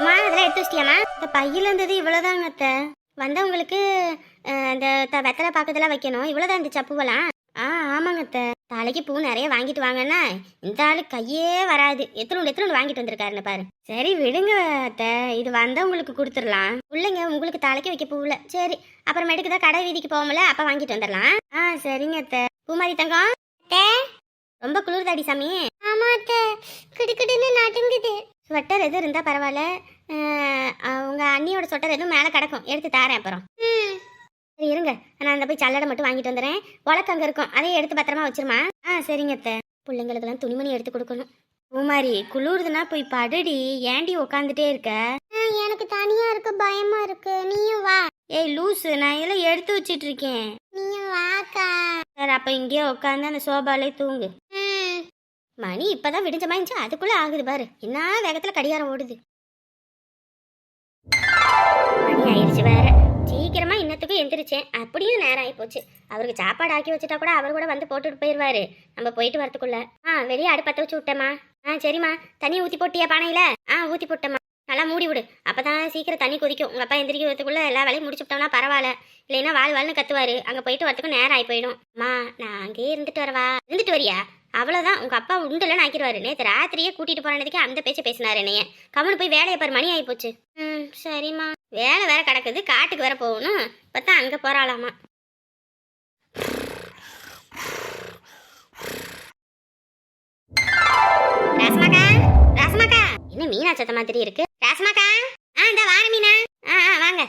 அம்மா அதெல்லாம் எடுத்து வச்சிட்டியாமா இந்த பையில இருந்தது இவ்வளோதாங்க அத்த. வந்தவங்களுக்கு இந்த த- வெத்தலை பாக்கதெல்லாம் வைக்கணும். இவ்வளோதான் இந்த சப்புவெல்லாம். ஆ ஆமாங்க அத்த. தலைக்கு பூ நிறைய வாங்கிட்டு வாங்கன்னா இந்த ஆளு கையே வராது. எத்தனை எத்தனை வாங்கிட்டு வந்திருக்காருன்னு பாரு. சரி விடுங்க அத்த. இது வந்தவங்களுக்கு கொடுத்துடலாம். பிள்ளைங்க உங்களுக்கு தலைக்கு வைக்க பூவில் சரி அப்புறமேட்டுக்கு தான் கடை வீதிக்கு போவோம்ல அப்போ வாங்கிட்டு வந்துடலாம். ஆ சரிங்க அத்த. பூமாரி தங்கம். ரொம்ப குளிர்தாடி சாமி. ஆமா அத்த. கிடுக்கிடுன்னு நடுங்குது. ஸ்வெட்டர் எதுவும் இருந்தா பரவாயில்ல. அவங்க அண்ணியோட ஸ்வெட்டர் எதுவும் மேலே கிடக்கும். எடுத்து தாரேன் அப்புறம். சரி இருங்க. நான் அந்த போய் சல்லடை மட்டும் வாங்கிட்டு வந்துடுறேன் உலக்கு அங்கே இருக்கும். அதையும் எடுத்து பத்திரமா வச்சிருமா? ஆ சரிங்க அத்தை. பிள்ளைங்களுக்கெல்லாம் துணிமணி எடுத்து கொடுக்கணும். பூமாரி குளிருதுன்னா போய் படுடி. ஏண்டி உட்காந்துட்டே இருக்க? எனக்கு தனியா இருக்க. பயமா இருக்கு. நீயும் வா. ஏய் லூசு. நான் எல்லாம் எடுத்து வச்சிட்டு இருக்கேன். நீயும் வாக்கா. சரி அப்ப இங்கேயே உட்காந்து அந்த சோபாலே தூங்கு. மணி இப்பதான் விடிஞ்ச மாதிரி இருந்துச்சு, அதுக்குள்ள ஆகுது பாரு. என்ன வேகத்துல கடிகாரம் ஓடுது. மணி ஆயிடுச்சு வேற. சீக்கிரமா இன்னத்துக்கும் எந்திரிச்சேன். அப்படியும் நேரம் ஆகி போச்சு அவருக்கு சாப்பாடு ஆக்கி வச்சுட்டா கூட அவர் கூட வந்து போட்டுட்டு போயிடுவாரு நம்ம போயிட்டு வரதுக்குள்ள. ஆ வெளியே அடுப்பத்த வச்சு விட்டேம்மா. ஆ சரிம்மா. தண்ணி ஊத்தி போட்டியா பானையில? ஆ ஊத்தி போட்டேம்மா. நல்லா மூடி விடு. அப்பதான் சீக்கிரம் தண்ணி கொதிக்கும். உங்க அப்பா எந்திரிக்கிறதுக்குள்ள எல்லா வேலையும் முடிச்சுட்டோம்னா பரவாயில்ல. இல்லைன்னா வாழ் வாழ்னு கத்துவாரு. அங்க போயிட்டு வரதுக்கு நேரம் ஆகி போயிடும். அம்மா நான் அங்கேயே இருந்துட்டு வரவா? இருந்துட்டு வரியா? அவ்வளோதான் உங்கள் அப்பா உண்டுலன்னு ஆக்கிடுவாரு. நேற்று ராத்திரியே கூட்டிகிட்டு போனதுக்கே அந்த பேச்சை பேசினாரு என்னைய. கம்முனு போய் வேலையை பாரு மணி ஆகி போச்சு. ம் சரிம்மா. வேலை வேற கிடக்குது. காட்டுக்கு வேற போகணும். பார்த்தா அங்கே போறாளாமா. ராசமாக்கா? ராசமாக்கா? என்ன மீனா சத்த மாதிரி இருக்கு? ராசமாக்கா? ஆ இந்த வார மீனா. ஆ ஆ வாங்க.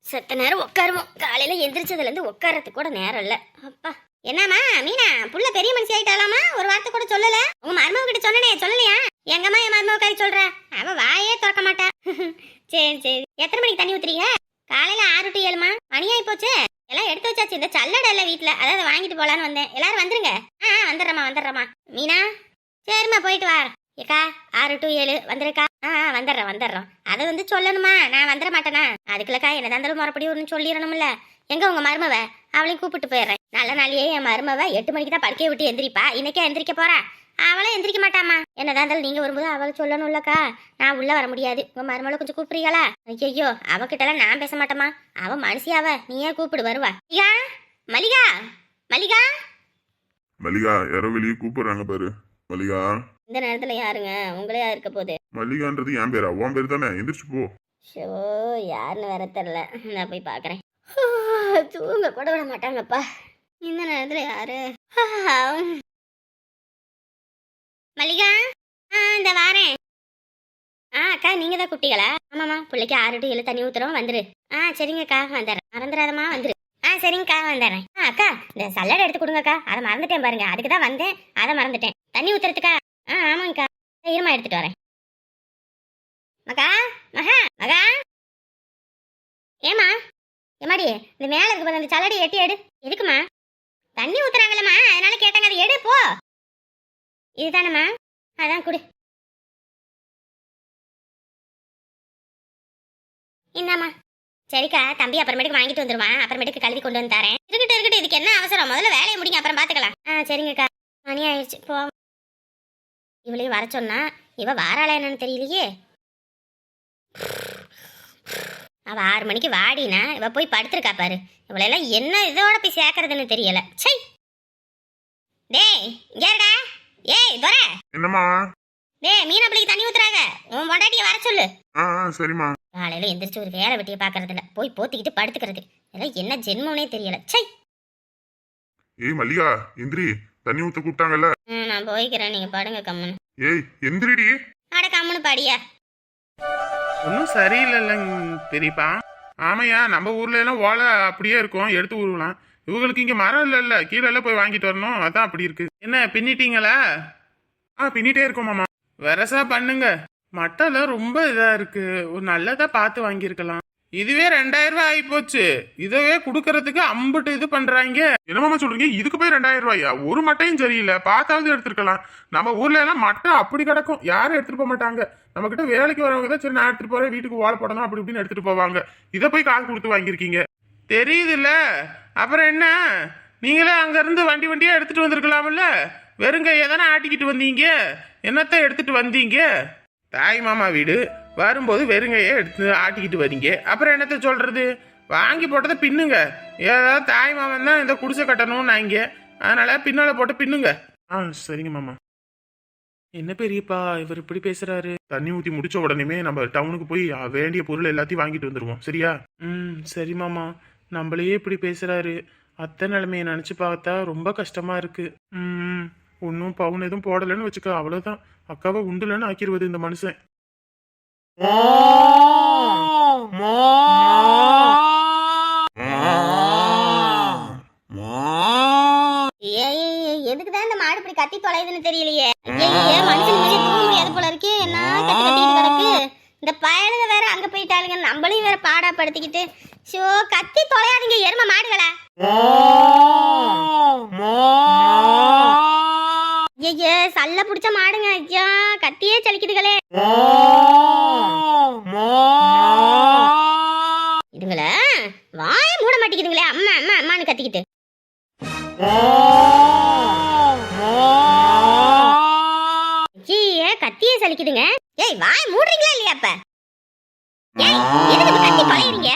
செத்த நேரம் உட்காருவோம். காலையில எந்திரிச்சதுல இருந்து உட்காரத்துக்கு கூட நேரம் இல்லை. அப்பா. என்னம்மா மீனா புள்ள பெரிய மனுஷி ஆயிட்டாலாமா ஒரு வார்த்தை கூட சொல்லல. உங்க மருமக கிட்ட சொன்னனே சொல்லலையா? எங்கம்மா என் மருமக கறி சொல்ற? அவ வாயே திறக்க மாட்டா. சரி சரி. எத்தனை மணிக்கு தண்ணி ஊத்துறீங்க? காலையில ஆறு டு ஏழுமா? மணி ஆயி போச்சு எல்லாம் எடுத்து வச்சாச்சு. இந்த சல்லடை இல்லை வீட்டுல அதாவது வாங்கிட்டு போலான்னு வந்தேன். எல்லாரும் வந்துருங்க. ஆ வந்துடுறமா வந்துடுறேம்மா வந்துடுறேம்மா. மீனா? சரிம்மா போயிட்டு வா. ஏக்கா ஆறு டு ஏழு. வந்துருக்கா? ஆ ஆ, வந்துடுறேன் வந்துடுறோம். அதை வந்து சொல்லணுமா? நான் வந்துட மாட்டேனா? அதுக்குள்ளக்கா என்னதான் இருந்தாலும் மறுபடியும் ஒன்று சொல்லிடணும்ல. எங்க உங்க மருமவ? அவளையும் கூப்பிட்டு போயிடுறேன். நல்ல நாளையே என் மருமவ எட்டு மணிக்கு தான் படுக்கையை விட்டு எந்திரிப்பா. இன்னைக்கே எந்திரிக்க போறா. அவளும் எந்திரிக்க மாட்டாமா என்னதான் இருந்தாலும் நீங்க வரும்போது அவளை சொல்லணும்லக்கா நான் உள்ள வர முடியாது. உங்க மருமகளை கொஞ்சம் கூப்பிடுறீங்களா? ஐயோ அவகிட்டலாம் நான் பேச மாட்டேமா அவ மனுஷியாவ. நீயே கூப்பிடு வருவா. மல்லிகா? மல்லிகா? மல்லிகா? மல்லிகா யாரோ வெளியே கூப்பிடுறாங்க பாரு. மல்லிகா? இந்த நேரத்துல யாருங்க? உங்களையா இருக்க போகுது? மல்லிகான்றது என் பேரா? உன் பேர் தானே? எந்திரிச்சு போ. ஷோ யாருன்னு வேற தெரில நான் போய் பார்க்குறேன் தூங்க கூட விட மாட்டாங்கப்பா. இந்த நேரத்தில் யாரு? மல்லிகா? ஆ இந்த வாரேன். ஆ அக்கா நீங்கள் தான் குட்டிகளா? ஆமாம்மா பிள்ளைக்கு ஆறு டு ஏழு தண்ணி ஊற்றுறோம் வந்துரு. ஆ சரிங்கக்கா வந்துடுறேன் மறந்துடாதம்மா வந்துரு. ஆ சரிங்கக்கா வந்துடுறேன் ஆ அக்கா இந்த சல்லடை எடுத்து கொடுங்கக்கா. அதை மறந்துட்டேன் பாருங்க. அதுக்கு தான் வந்தேன். அதை மறந்துட்டேன். தண்ணி ஊற்றுறதுக்கா ஆ ஆமாங்கக்கா. ஈரமா எடுத்துட்டு வரேன். மகா மகா மகா. ஏமா ஏமாடி இந்த மேல இருக்கு பாரு அந்த சல்லடி எட்டி எடு. எதுக்குமா தண்ணி ஊத்துறாங்களம்மா அதனால கேட்டாங்க அதை எடு போ. இதுதானம்மா? அதான் குடு. இந்தாம்மா. சரிக்கா தம்பி அப்புறமேட்டுக்கு வாங்கிட்டு வந்துருவான். அப்புறமேட்டுக்கு கழுவி கொண்டு வந்து தரேன். இருக்கட்டும் இருக்கட்டும் இதுக்கு என்ன அவசரம்? முதல்ல வேலையை முடிங்க அப்புறம் பார்த்துக்கலாம் ஆ சரிங்கக்கா. மணி ஆயிடுச்சு போ. இவளையும் வர சொன்னா இவ வாராளா என்னன்னு தெரியலையே? அவ ஆறு மணிக்கு வாடினா இவ போய் படுத்திருக்கா பாரு. இவளெல்லாம் என்ன இதோட போய் சேர்க்கறதுன்னு தெரியல. சை டேய் இங்கேடா ஏய் துரை. என்னம்மா? டேய் மீனா பிள்ளைக்கு தண்ணி ஊத்துறாங்க. உன் பொண்டாட்டிய வர சொல்லு. ஆ சரிம்மா. காலையில எந்திரிச்சு ஒரு வேலை வெட்டியை பாக்குறது இல்ல போய் போத்திக்கிட்டு படுத்துக்கிறது. இதெல்லாம் என்ன ஜென்மம்னே தெரியல. சை ஏய் மல்லிகா எந்திரி. தண்ணி ஊத்த கூப்பிட்டாங்கல்ல. ம், நான் போய்க்கிறேன். நீங்க படுங்க கம்முன்னு ஏய் எந்திரிடி. அட கம்முன்னு பாடியா. ஒன்றும் சரியில்லைல்லங்க. பெரியப்பா ஆமையா நம்ம ஊர்ல எல்லாம் ஓலை அப்படியே இருக்கும். எடுத்து ஊருலாம் இவங்களுக்கு இங்க மரம் இல்லைல்ல. கீழே எல்லாம் போய் வாங்கிட்டு வரணும். அதான் அப்படி இருக்கு. என்ன பின்னிட்டீங்களா? ஆ பின்னிட்டே இருக்கோம் மாமா. வெரசா பண்ணுங்க. மட்டெல்லாம் ரொம்ப இதா இருக்கு. ஒரு நல்லதா பார்த்து வாங்கியிருக்கலாம். இதுவே ரெண்டாயிரம் ரூபாய் ஆகி போச்சு இதவே குடுக்கறதுக்கு அம்புட்டு இது பண்றாங்க. என்னமாமா சொல்றீங்க? இதுக்கு போய் ரெண்டாயிரம் ரூபாயா? ஒரு மட்டையும் சரியில்லை. பார்த்தாவது எடுத்துருக்கலாம். நம்ம ஊர்ல எல்லாம் மட்டை அப்படி கிடக்கும். யாரும் எடுத்துட்டு போக மாட்டாங்க. நம்ம கிட்ட வேலைக்கு வரவங்க தான் சரி நான் எடுத்துட்டு போறேன் வீட்டுக்கு ஓலை போடணும் அப்படி இப்படின்னு எடுத்துட்டு போவாங்க. இதை போய் காசு கொடுத்து வாங்கியிருக்கீங்க. தெரியுதுல்ல. அப்புறம் என்ன? நீங்களே அங்க இருந்து வண்டி வண்டியா எடுத்துட்டு வந்திருக்கலாம்ல? வெறுங்க எதனா ஆட்டிக்கிட்டு வந்தீங்க. என்னத்த எடுத்துட்டு வந்தீங்க? தாய் மாமா வீடு. வரும்போது வெறுங்கையே எடுத்து ஆட்டிக்கிட்டு வரீங்க. அப்புறம் என்னத்த சொல்றது? வாங்கி போட்டதை பின்னுங்க. ஏதாவது தாய் மாமன் தான் இந்த குடிசை கட்டணும்னு நாங்க அதனால பின்னால போட்டு பின்னுங்க. ஆ சரிங்க மாமா. என்ன பெரியப்பா இவர் இப்படி பேசுறாரு? தண்ணி ஊத்தி முடிச்ச உடனேமே நம்ம டவுனுக்கு போய் வேண்டிய பொருள் எல்லாத்தையும் வாங்கிட்டு வந்துருவோம். சரியா? ம் சரி மாமா. நம்மளையே இப்படி பேசுறாரு. அத்தை நிலைமையை நினைச்சு பார்த்தா ரொம்ப கஷ்டமா இருக்கு. ம் ஒன்றும் பவுன் எதுவும் போடலைன்னு வச்சுக்க அவ்வளோதான் அக்காவை உண்டுலன்னு ஆக்கிடுவது இந்த மனுஷன். ஏய் இந்த மாடு இப்படி கத்தி தொலையுதுன்னு தெரியலையே? ஐயே மனுஷன் வெளியே தூங்க முடியாது போல இருக்கு. என்ன கத்தி கத்திட்டு கிடக்கு? இந்த பயலுங்க வேற அங்க போயிட்டாளுங்க. நம்மளையும் வேற பாடாப்படுத்திக்கிட்டு ஷோ கத்தி தொலையாதீங்க எரும மாடுகளை. ஐயே சல்ல புடிச்ச மாடுங்க. ஐயா கத்தியே சலிக்குதுகளே இதுங்களே வாய மூட மாட்டேங்குதுங்களே அம்மா அம்மா அம்மான்னு கத்திக்கிட்டு. ஐயே கத்தியே சலிக்குதுங்க. ஏய் வாய் மூடுறீங்களா இல்லையா அப்ப? ஏய் எதுக்கு கத்தி பழையறீங்க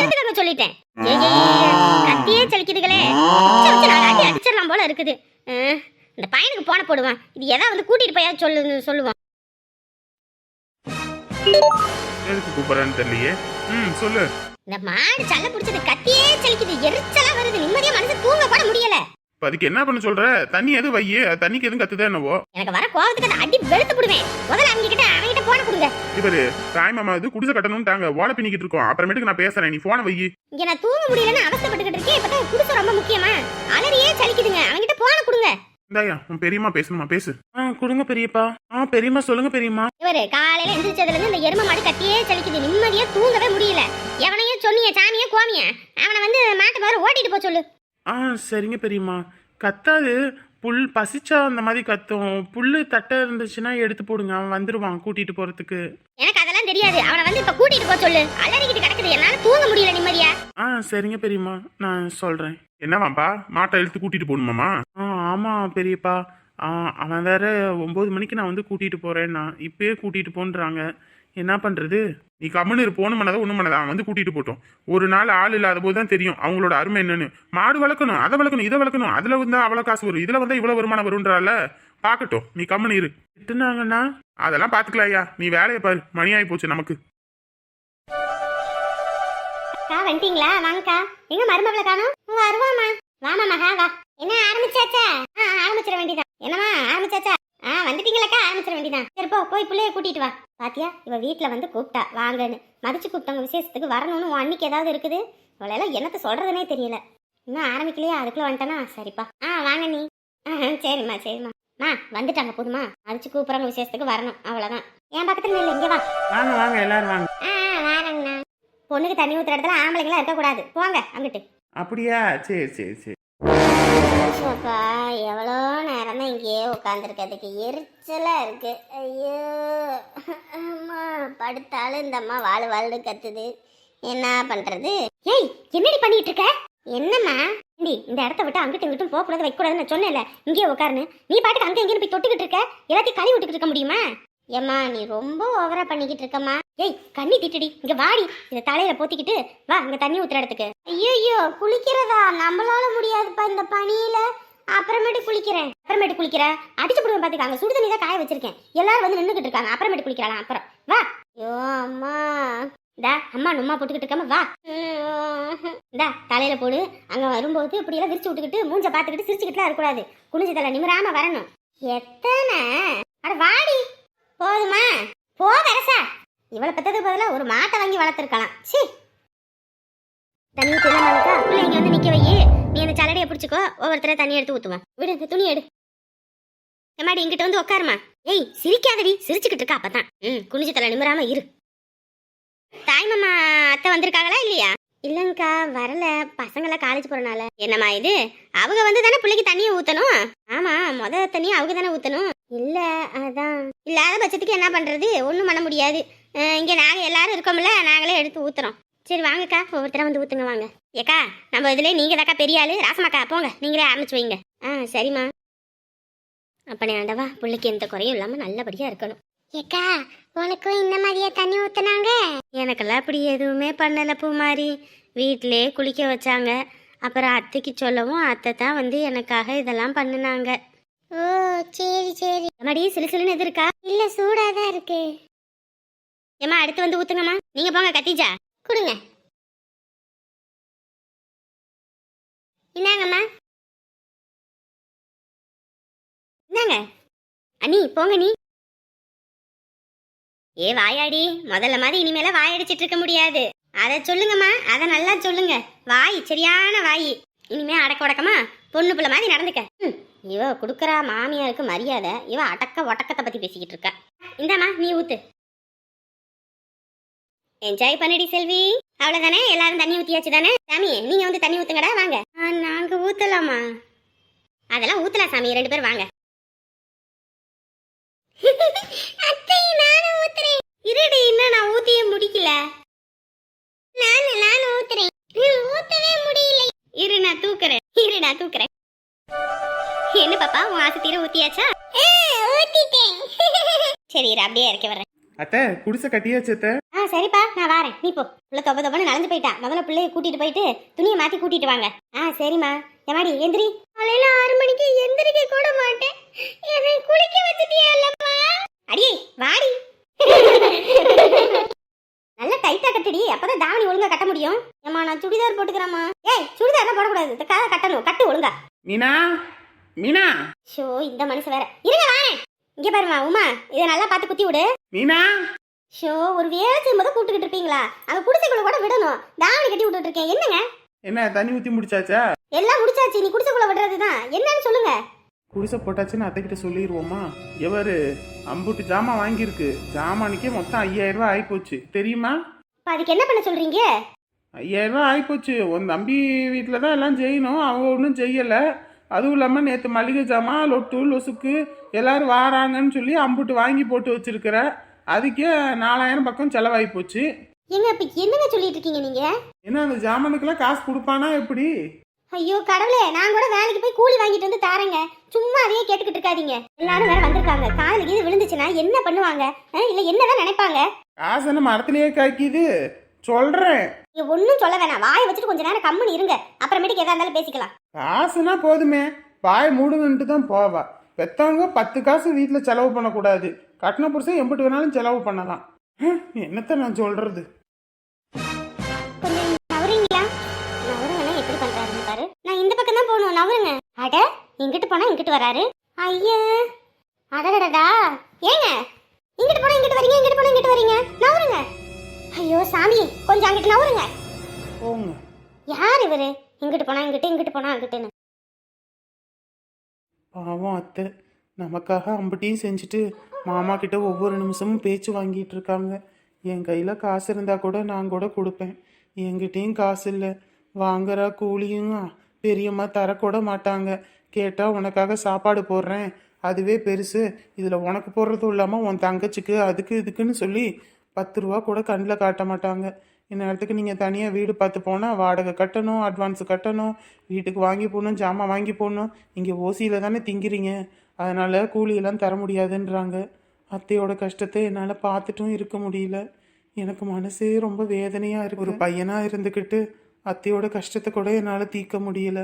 எடுத்துக்கங்க சொல்லிட்டேன். ஏய், கத்தியே சலிக்குதுங்களே. அடிச்சிடலாம் போல இருக்குது. இந்த பையனுக்கு போன போடுவான். இது எதா வந்து கூட்டிட்டு போயா சொல்லு சொல்லுவான். எதுக்கு கூப்பிட்றேன்னு தெரியலையே. ம் சொல்லு. இந்த மாடு சல்ல பிடிச்சது கத்தியே சலிக்குது. எரிச்சலா வருது. நிம்மதியா மனசு தூங்க கூட முடியல. இப்ப அதுக்கு என்ன பண்ண சொல்ற? தண்ணி எதுவும் வையே? தண்ணிக்கு எதுவும் கத்துதா என்னவோ? எனக்கு வர கோவத்துக்கு அதை அடி வெளுத்து போடுவேன். முதல்ல அவங்க கிட்ட அவங்க கிட்ட போன கொடுங்க. இவரு தாய் மாமா இது குடிசை கட்டணும்ட்டாங்க. ஓலை பின்னிக்கிட்டு இருக்கோம். அப்புறமேட்டுக்கு நான் பேசுறேன். நீ போனை வையி. இங்க நான் தூங்க முடியலன்னு அவஸ்தைப்பட்டுக்கிட்டு இருக்கேன். இப்பதான் குடிசை ரொம்ப முக்கியமா? அலறியே சலிக்குதுங்க. அவங்க கிட்ட போன கொடுங்க. இந்தாயா உன் பெரியம்மா பேசணுமா? பேசு. ஆ கொடுங்க பெரியப்பா. ஆ பெரியம்மா சொல்லுங்க பெரியம்மா. இவரு காலையில எந்திரிச்சதுல இருந்து இந்த எரும மாடு கத்தியே சலிக்குது நிம்மதியா தூங்கவே முடியல. எவனையும் சொன்னிய சாமிய கோமிய அவனை வந்து மாட்டு மாதிரி ஓட்டிட்டு போ சொல்லு. ஆ சரிங்க பெரியம்மா. கத்தாது. புல் பசிச்சா அந்த மாதிரி கத்தும். புல்லு தட்டை இருந்துச்சுன்னா எடுத்து போடுங்க. அவன் வந்துருவான் கூட்டிட்டு போறதுக்கு. எனக்கு அதெல்லாம் தெரியாது. அவனை வந்து இப்ப கூட்டிட்டு போ சொல்லு. அலறிக்கிட்டு கிடக்குது. என்னால தூங்க முடியல நிம்மதியா. ஆ சரிங்க பெரியம்மா. நான் சொல்றேன். என்னவாப்பா? மாட்டை இழுத்து கூட்டிட்டு போகணுமாமா ஆ ஆமாம் பெரியப்பா. அவன் வேற ஒம்பது மணிக்கு நான் வந்து கூட்டிகிட்டு போகிறேன்னா இப்பயே கூட்டிகிட்டு போன்றாங்க. என்ன பண்ணுறது நீ கம்முன்னு இரு, போன பண்ணதா ஒண்ணும் பண்ணதா. அவன் வந்து கூட்டிட்டு போட்டோம். ஒரு நாள் ஆள் இல்லாத போது தான் தெரியும் அவங்களோட அருமை என்னன்னு. மாடு வளர்க்கணும் அதை வளர்க்கணும் இதை வளர்க்கணும். அதுல வந்தா அவ்வளவு காசு வரும். இதுல வந்தா இவ்வளவு வருமானம் வரும்ன்றால பாக்கட்டும். நீ கம்முன்னு இரு. திட்டுனாங்கன்னா? அதெல்லாம் பாத்துக்கலாம் ஐயா. நீ வேலையை பாரு. மணி ஆகி போச்சு நமக்கு. வந்துட்டீங்களா வாங்கக்கா. எங்க மருமகளை காணும்? வருவாமா வாமா மகா வா. என்ன ஆரம்பிச்சாச்சா? ஆ ஆரம்பிச்சிட வேண்டியதான் என்னம்மா ஆரம்பிச்சாச்சா? ஆ வந்துட்டீங்களாக்கா ஆரம்பிச்சிட வேண்டியதான் சரி போ போய் பிள்ளைய கூட்டிட்டு வா. பாத்தியா இவ வீட்ல வந்து கூப்பிட்டா வாங்கன்னு. மதிச்சு கூப்பிட்டவங்க விசேஷத்துக்கு வரணும்னு உன் அன்னைக்கு ஏதாவது இருக்குது? இவளெல்லாம் என்னத்த சொல்றதுனே தெரியல. இன்னும் ஆரம்பிக்கலையா? அதுக்குள்ள வந்துட்டானா? சரிப்பா. ஆ வாங்க நீ. ஆ சரிம்மா சரிம்மா. மா வந்துட்டாங்க போதுமா? மதிச்சு கூப்பிட்றவங்க விசேஷத்துக்கு வரணும். அவ்வளவுதான். என் பக்கத்துல இல்லை இங்க வா. வாங்க வாங்க எல்லாரும் வாங்க. ஆ வாரங்கண்ணா. பொண்ணுக்கு தண்ணி ஊத்துற இடத்துல ஆம்பளைங்களாம் இருக்கக்கூடாது. போங்க அங்கிட்டு. அப்படியா? சரி சரி சரி. அப்பா எவ்வளோ நேரம் தான் இங்கேயே உட்காந்துருக்கிறதுக்கு எரிச்சலாக இருக்கு. ஐயோ அம்மா படுத்தாலும் இந்த அம்மா வாழ் வாழ்னு கத்துது. என்ன பண்றது? ஏய் என்னடி பண்ணிட்டு இருக்க என்னம்மா? நீ இந்த இடத்த விட்டு அங்கிட்டு இங்கிட்டும் போக கூடாது வைக்க கூடாதுன்னு நான் சொன்னேன்ல. இங்கேயே உட்காருன்னு. நீ பாட்டுக்கு அங்கே இங்கேயும் போய் தொட்டுக்கிட்டு இருக்க? எல்லாத்தையும் கழுவி விட்டுக்கிட்டு இருக்க முடியுமா? ஏம்மா நீ ரொம்ப ஓவரா பண்ணிக்கிட்டு இருக்கம்மா. ஏய் கண்ணி திட்டுடி இங்க வாடி. இந்த தலையில போத்திக்கிட்டு வா இங்க தண்ணி ஊத்துற இடத்துக்கு ஐயோ குளிக்கிறதா? நம்மளால முடியாதுப்பா இந்த பனியில அப்புறமேட்டு குளிக்கிறேன். அப்புறமேட்டு குளிக்கிறேன் அடிச்சு போடுவேன் பாத்துக்காங்க சுடு தண்ணி தான் காய வச்சிருக்கேன். எல்லாரும் வந்து நின்றுக்கிட்டு இருக்காங்க. அப்புறமேட்டு குளிக்கலாம். அப்புறம் வா. ஐயோ அம்மா. டா அம்மா நும்மா போட்டுக்கிட்டு இருக்காம வா. டா தலையில போடு. அங்க வரும்போது இப்படி எல்லாம் விரிச்சு விட்டுக்கிட்டு மூஞ்ச பாத்துக்கிட்டு சிரிச்சுக்கிட்டுலாம் இருக்கக்கூடாது. குனிஞ்சு தலை நிமிராம வரணும். எத்தனை? அட வாடி. போதுமா? போ வரசா இவளை பெற்றது பதிலாக ஒரு மாட்டை வாங்கி வளர்த்துருக்கலாம். சி தண்ணி ஊற்றி இல்லைனாக்கா இங்கே வந்து நிற்க வை. நீ அந்த சலடையை பிடிச்சிக்கோ. ஒவ்வொருத்தரை தண்ணி எடுத்து ஊற்றுவேன் விடு இந்த துணி எடு. எம்மாடி இங்கிட்ட வந்து உட்காருமா? ஏய் சிரிக்காதடி. சிரிச்சுக்கிட்டு இருக்கா அப்பதான். ம் குனிஞ்சு தலை நிமிராம இரு. தாய்மாமா அத்தை வந்திருக்காங்களா இல்லையா? இல்லைங்கக்கா வரல. பசங்களாம் காலேஜ் போறனால. என்னம்மா இது? அவங்க வந்து தானே பிள்ளைக்கு தண்ணியை ஊத்தணும்? ஆமா முத தண்ணியை அவங்க தானே ஊத்தணும். இல்ல அதான். இல்லாத பட்சத்துக்கு என்ன பண்றது? ஒன்றும் பண்ண முடியாது. இங்க நாங்க எல்லாரும் இருக்கோம்ல நாங்களே எடுத்து ஊத்துறோம். சரி வாங்கக்கா. ஒவ்வொருத்தர வந்து ஊத்துங்க வாங்க. ஏக்கா நம்ம இதுல நீங்க தாக்கா பெரிய ஆளு. ராசமாக்கா போங்க. நீங்களே ஆரம்பிச்சு வைங்க. ஆ சரிம்மா. அப்பனே ஆண்டவா பிள்ளைக்கு எந்த குறையும் இல்லாம நல்லபடியா இருக்கணும். ஏக்கா உனக்கும் இந்த மாதிரியா தண்ணி ஊத்துனாங்க? எனக்கெல்லாம் அப்படி எதுவுமே பண்ணல பூமாரி. வீட்டிலே குளிக்க வச்சாங்க. அப்புறம் அத்தைக்கு சொல்லவும் அத்தை தான் வந்து எனக்காக இதெல்லாம் பண்ணுனாங்க. ஓ சரி சரி. மடி சிலு சிலுன்னு எது இருக்கா? இல்ல சூடா தான் இருக்கு. ஏமா அடுத்து வந்து ஊத்துங்கம்மா. நீங்க போங்க கத்திஜா கொடுங்க. இந்தாங்கம்மா. இந்தாங்க. அண்ணி போங்க நீ ஏ வாயாடி. முதல்ல மாதிரி இனிமேல வாயடிச்சிட்டு இருக்க முடியாது. அத சொல்லுங்கம்மா. அத நல்லா சொல்லுங்க. வாய் சரியான வாய். இனிமே அடக்க உடக்கமா பொண்ணு பிள்ளை மாதிரி நடந்துக்க. ம், இவ குடுக்கறா மாமியாருக்கு மரியாதை இவ அடக்க ஒட்டக்கத்தை பத்தி பேசிக்கிட்டு இருக்கா. இந்தாம்மா நீ ஊத்து. என்ஜாய் பண்ணிடி செல்வி. அவ்வளவுதானே? எல்லாரும் தண்ணி ஊத்தியாச்சு தானே? சாமி நீங்க வந்து தண்ணி ஊத்துங்கடா வாங்க. ஆ, நாங்க ஊத்தலாமா? அதெல்லாம் ஊத்தலாம் சாமி ரெண்டு பேரும் வாங்க. அத்தை நானும் ஊத்துறேன். இருடி இன்னும் நான் ஊத்தியே முடிக்கல. நானு நானும் ஊத்துறேன். ஊத்தவே முடியல. இரு நான் தூக்குறேன். இரு நான் தூக்குறேன். என்ன பாப்பா உன் ஆசை தீர ஊத்தியாச்சா ஊத்திட்டேன். சரி அப்படியே இறக்கி வர்றேன் அத்தை குடிசை கட்டியாச்சு அத்தை. ஆ சரிப்பா நான் வரேன். நீ போ. உள்ள தொப்ப தொப்பன்னு நடந்து போயிட்டா. முதல்ல பிள்ளைய கூட்டிட்டு போயிட்டு துணியை மாத்தி கூட்டிட்டு வாங்க. ஆ சரிம்மா. எமாடி எந்திரி. காலையில ஆறு மணிக்கு எந்திரிக்க கூட மாட்டேன். என்னை குளிக்க வச்சுட்டியல்லம்மா அடியே வாடி. நல்ல டைட்டா கட்டுடி. அப்பதான் தாவணி ஒழுங்கா கட்ட முடியும். ஏம்மா நான் சுடிதார் போட்டுக்கிறேம்மா. ஏய் சுடிதார்லாம் போடக்கூடாது. கட்டணும். கட்டு ஒழுங்கா. மீனா? மீனா? ஷோ இந்த மனுஷன் வேற. இருங்க வாரேன் இங்க பாருமா உமா இதை நல்லா பார்த்து குத்தி விடு. மீனா? ஷோ ஒரு வேலை செய்யும்போது கூப்பிட்டுக்கிட்டு இருப்பீங்களா? அங்க குடிசைக்குள்ள கூட விடணும். தாவணி கட்டி விட்டுட்டு இருக்கேன். என்னங்க? என்ன தண்ணி ஊத்தி முடிச்சாச்சா? எல்லாம் முடிச்சாச்சு. நீ குடிசைக்குள்ள விடுறதுதான். என்னன்னு சொல்லுங்க. குடிசை போட்டாச்சுன்னு அத்தைக்கிட்ட சொல்லிடுவோமா எவரு? அம்புட்டு ஜாமான் வாங்கியிருக்கு. ஜாமானுக்கே மொத்தம் ஐயாயிரம் ரூபாய் ஆயிப்போச்சு. தெரியுமா? இப்ப அதுக்கு என்ன பண்ண சொல்றீங்க? ஐயாயிரம் ரூபாய் ஆயிப்போச்சு. உன் தம்பி வீட்டில் தான் எல்லாம் செய்யணும். அவங்க ஒன்றும் செய்யலை. அதுவும் இல்லாமல் நேற்று மளிகை ஜாமான் லொட்டு லொசுக்கு எல்லாரும் வாராங்கன்னு சொல்லி அம்புட்டு வாங்கி போட்டு வச்சிருக்கிற. அதுக்கே நாலாயிரம் பக்கம் செலவாகி போச்சு. ஏங்க இப்ப என்னங்க சொல்லிட்டு இருக்கீங்க நீங்க? ஏன்னா அந்த ஜாமானுக்கெல்லாம் காசு கொடுப்பானா எப்படி? ஐயோ கடவுளே நான் கூட வேலைக்கு போய் கூலி வாங்கிட்டு வந்து தாரேங்க. சும்மா அதையே கேட்டுக்கிட்டு இருக்காதீங்க. எல்லாரும் வேற வந்திருக்காங்க. காதுல கீது விழுந்துச்சுன்னா என்ன பண்ணுவாங்க? இல்ல என்னதான் நினைப்பாங்க? காசு என்ன மரத்திலேயே காய்க்குது. சொல்கிறேன் நீங்க ஒன்னும் சொல்ல வேணாம். வாயை வச்சுட்டு கொஞ்ச நேரம் கம்முன்னு இருங்க. அப்புறமேட்டுக்கு எதா இருந்தாலும் பேசிக்கலாம். காசுனா போதுமே. வாய் மூடுங்கன்ட்டு தான் போவா. பெத்தவங்க பத்து காசு வீட்டில் செலவு பண்ணக்கூடாது. கட்டின புருஷன் எம்பிட்டு வேணாலும் செலவு பண்ணலாம். ஹம், என்னத்த நான் சொல்றது? கொஞ்சம் நவருங்களா? நவருங்கன்னா எப்படி பண்றாருன்னு பாரு. நான் இந்த பக்கம் தான் போகணும். நவருங்க. அட இங்கிட்டு போனா இங்கிட்டு வராரு? ஐயா. அடடடா ஏங்க. இங்கிட்டு போனா இங்கிட்டு வரீங்க இங்கிட்டு போனா இங்கிட்டு வரீங்க. நவருங்க. ஐயோ சாமி கொஞ்சம் அங்கிட்டு நவருங்க. போங்க. யார் இவரு? இங்கிட்டு போனா இங்கிட்டு இங்கிட்டு போனா அங்கிட்டுன்னு. பாவம் அத்தை. நமக்காக அம்பட்டியும் செஞ்சுட்டு மாமா கிட்ட ஒவ்வொரு நிமிஷமும் பேச்சு வாங்கிட்டு இருக்காங்க. என் கையில் காசு இருந்தால் கூட நான் கூட கொடுப்பேன். என்கிட்டயும் காசு இல்லை. வாங்குற கூலியும் பெரியம்மா தரக்கூட மாட்டாங்க. கேட்டால் உனக்காக சாப்பாடு போடுறேன். அதுவே பெருசு. இதில் உனக்கு போடுறதும் இல்லாமல் உன் தங்கச்சிக்கு அதுக்கு இதுக்குன்னு சொல்லி பத்து ரூபா கூட கண்ணில் காட்ட மாட்டாங்க. இந்நேரத்துக்கு நீங்கள் தனியாக வீடு பார்த்து போனால் வாடகை கட்டணும் அட்வான்ஸ் கட்டணும் வீட்டுக்கு வாங்கி போடணும் ஜாமான் வாங்கி போடணும். இங்கே ஓசியில் தானே திங்கிறீங்க. அதனால் கூலியெல்லாம் தர முடியாதுன்றாங்க. அத்தையோட கஷ்டத்தை என்னால் பார்த்துட்டும் இருக்க முடியல. எனக்கு மனசே ரொம்ப வேதனையாக இருக்கு. ஒரு பையனாக இருந்துக்கிட்டு அத்தையோட கஷ்டத்தை கூட என்னால் தீர்க்க முடியல.